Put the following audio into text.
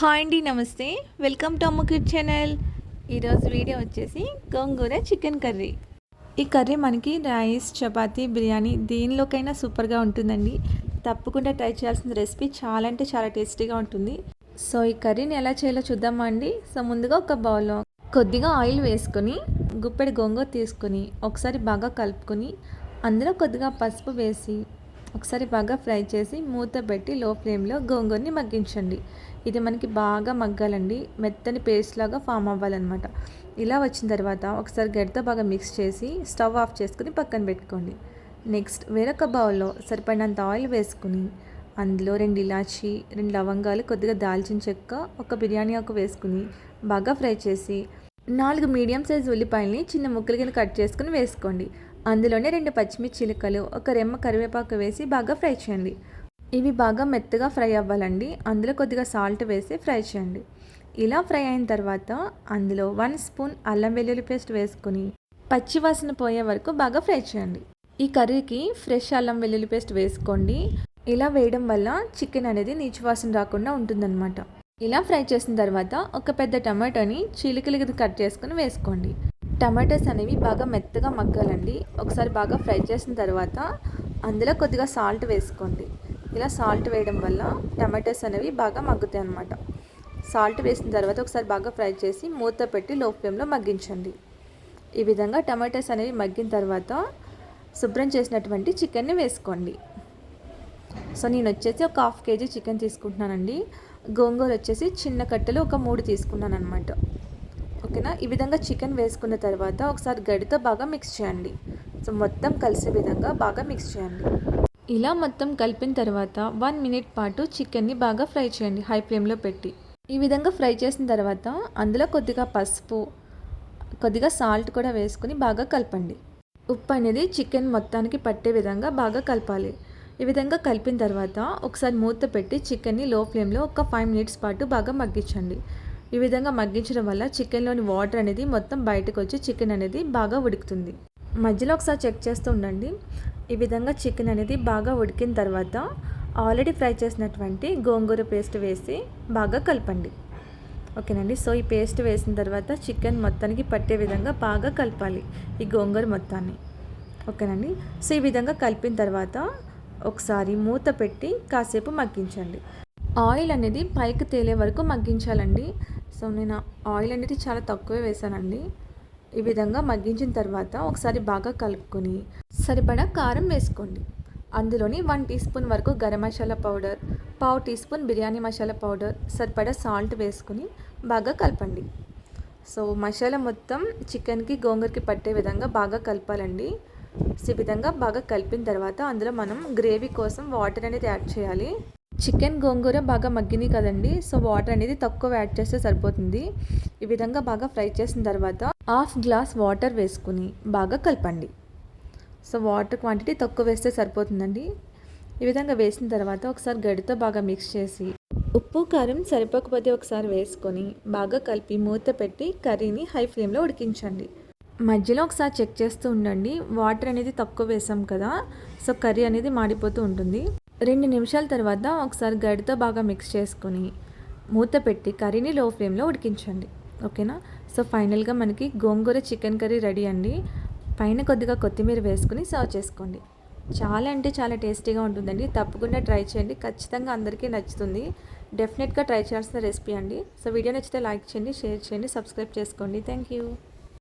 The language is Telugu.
హాయ్ అండి నమస్తే. Welcome to Amma kid channel ఈరోజు వీడియో వచ్చేసి గోంగూర చికెన్ కర్రీ. ఈ కర్రీ మనకి రైస్ చపాతీ బిర్యానీ దేనిలోకైనా సూపర్గా ఉంటుందండి. తప్పకుండా ట్రై చేయాల్సిన రెసిపీ చాలా అంటే చాలా టేస్టీగా ఉంటుంది. సో ఈ కర్రీని ఎలా చేయాలో చూద్దామా అండి? సో ముందుగా ఒక బౌల్లో కొద్దిగా ఆయిల్ వేసుకొని గుప్పెడు గోంగూర తీసుకొని ఒకసారి బాగా కలుపుకొని అందులో కొద్దిగా పసుపు వేసి ఒకసారి బాగా ఫ్రై చేసి మూత పెట్టి లో ఫ్లేమ్లో గోంగూరని మగ్గించండి. ఇది మనకి బాగా మగ్గాలండి. మెత్తని పేస్ట్ లాగా ఫామ్ అవ్వాలన్నమాట. ఇలా వచ్చిన తర్వాత ఒకసారి గడ్డతో బాగా మిక్స్ చేసి స్టవ్ ఆఫ్ చేసుకుని పక్కన పెట్టుకోండి. నెక్స్ట్ వేరొక బౌల్లో సరిపడినంత ఆయిల్ వేసుకుని అందులో రెండు ఇలాచి రెండు లవంగాలు కొద్దిగా దాల్చిన చెక్క ఒక బిర్యానీ ఆకు వేసుకుని బాగా ఫ్రై చేసి నాలుగు మీడియం సైజ్ ఉల్లిపాయలని చిన్న ముక్కలు కింద కట్ చేసుకుని వేసుకోండి. అందులోనే రెండు పచ్చిమిర్చి చిలుకలు ఒక రెమ్మ కరివేపాకు వేసి బాగా ఫ్రై చేయండి. ఇవి బాగా మెత్తగా ఫ్రై అవ్వాలండి. అందులో కొద్దిగా సాల్ట్ వేసి ఫ్రై చేయండి. ఇలా ఫ్రై అయిన తర్వాత అందులో వన్ స్పూన్ అల్లం వెల్లుల్లి పేస్ట్ వేసుకుని పచ్చివాసన పోయే వరకు బాగా ఫ్రై చేయండి. ఈ కర్రీకి ఫ్రెష్ అల్లం వెల్లుల్లి పేస్ట్ వేసుకోండి. ఇలా వేయడం వల్ల చికెన్ అనేది నీచు వాసన రాకుండా ఉంటుందన్నమాట. ఇలా ఫ్రై చేసిన తర్వాత ఒక పెద్ద టమాటోని చీలికలకి కట్ చేసుకుని వేసుకోండి. టమాటోస్ అనేవి బాగా మెత్తగా మగ్గాలండి. ఒకసారి బాగా ఫ్రై చేసిన తర్వాత అందులో కొద్దిగా సాల్ట్ వేసుకోండి. ఇలా సాల్ట్ వేయడం వల్ల టమాటోస్ అనేవి బాగా మగ్గుతాయి అన్నమాట. సాల్ట్ వేసిన తర్వాత ఒకసారి బాగా ఫ్రై చేసి మూత పెట్టి లో ఫ్లేమ్లో మగ్గించండి. ఈ విధంగా టమాటోస్ అనేవి మగ్గిన తర్వాత శుభ్రం చేసినటువంటి చికెన్ని వేసుకోండి. సో నేను వచ్చేసి ఒక హాఫ్ కేజీ చికెన్ తీసుకుంటున్నానండి. గోంగూర వచ్చేసి చిన్న కట్టెలు ఒక మూడు తీసుకున్నాను అనమాట ఓకేనా ఈ విధంగా చికెన్ వేసుకున్న తర్వాత ఒకసారి గడితో బాగా మిక్స్ చేయండి. సో మొత్తం కలిసే విధంగా బాగా మిక్స్ చేయండి. ఇలా మొత్తం కలిపిన తర్వాత వన్ మినిట్ పాటు చికెన్ని బాగా ఫ్రై చేయండి. హై ఫ్లేమ్లో పెట్టి. ఈ విధంగా ఫ్రై చేసిన తర్వాత అందులో కొద్దిగా పసుపు కొద్దిగా సాల్ట్ కూడా వేసుకుని బాగా కలపండి. ఉప్పు అనేది చికెన్ మొత్తానికి పట్టే విధంగా బాగా కలపాలి. ఈ విధంగా కలిపిన తర్వాత ఒకసారి మూత పెట్టి చికెన్ని లో ఫ్లేమ్లో ఒక ఫైవ్ మినిట్స్ పాటు బాగా మగ్గించండి. ఈ విధంగా మగ్గించడం వల్ల చికెన్లోని వాటర్ అనేది మొత్తం బయటకు వచ్చి చికెన్ అనేది బాగా ఉడుకుతుంది. మధ్యలో ఒకసారి చెక్ చేస్తూ ఉండండి. ఈ విధంగా చికెన్ అనేది బాగా ఉడికిన తర్వాత ఆల్రెడీ ఫ్రై చేసినటువంటి గోంగూర పేస్ట్ వేసి బాగా కలపండి. ఓకేనండి. సో ఈ పేస్ట్ వేసిన తర్వాత చికెన్ మొత్తానికి పట్టే విధంగా బాగా కలపాలి ఈ గోంగూర మొత్తాన్ని. ఓకేనండి. సో ఈ విధంగా కలిపిన తర్వాత ఒకసారి మూత పెట్టి కాసేపు మగ్గించండి. ఆయిల్ అనేది పైకి తేలే వరకు మగ్గించాలండి. సో నేను ఆయిల్ అనేది చాలా తక్కువే వేసానండి. ఈ విధంగా మగ్గించిన తర్వాత ఒకసారి బాగా కలుపుకొని సరిపడా కారం వేసుకోండి. అందులోని వన్ టీ స్పూన్ వరకు గరం మసాలా పౌడర్ పావు teaspoon biryani masala powder సరిపడా సాల్ట్ వేసుకుని బాగా కలపండి. సో మసాలా మొత్తం చికెన్కి గోంగూరకి పట్టే విధంగా బాగా కలపాలండి. ఈ విధంగా బాగా కలిపిన తర్వాత అందులో మనం గ్రేవీ కోసం వాటర్ అనేది యాడ్ చేయాలి. చికెన్ గోంగూర బాగా మగ్గింది కదండి. సో వాటర్ అనేది తక్కువ యాడ్ చేస్తే సరిపోతుంది. ఈ విధంగా బాగా ఫ్రై చేసిన తర్వాత హాఫ్ గ్లాస్ వాటర్ వేసుకుని బాగా కలపండి. సో వాటర్ క్వాంటిటీ తక్కువ వేస్తే సరిపోతుందండి. ఈ విధంగా వేసిన తర్వాత ఒకసారి గడితో బాగా మిక్స్ చేసి ఉప్పు కారం సరిపోకపోతే ఒకసారి వేసుకొని బాగా కలిపి మూత పెట్టి కర్రీని హై ఫ్లేమ్లో ఉడికించండి. మధ్యలో ఒకసారి చెక్ చేస్తూ ఉండండి. వాటర్ అనేది తక్కువ వేసాం కదా సో కర్రీ అనేది మాడిపోతూ ఉంటుంది. రెండు నిమిషాల తర్వాత ఒకసారి గడితో బాగా మిక్స్ చేసుకొని మూత పెట్టి కర్రీని లో ఫ్లేమ్లో ఉడికించండి. ఓకేనా? సో ఫైనల్గా మనకి గోంగూర చికెన్ కర్రీ రెడీ అండి. పైన కొద్దిగా కొత్తిమీర వేసుకుని సర్వ్ చేసుకోండి. చాలా అంటే చాలా టేస్టీగా ఉంటుందండి. తప్పకుండా ట్రై చేయండి. ఖచ్చితంగా అందరికీ నచ్చుతుంది. డెఫినెట్గా ట్రై చేయాల్సిన రెసిపీ అండి. సో వీడియో నచ్చితే లైక్ చేయండి షేర్ చేయండి సబ్స్క్రైబ్ చేసుకోండి. Thank you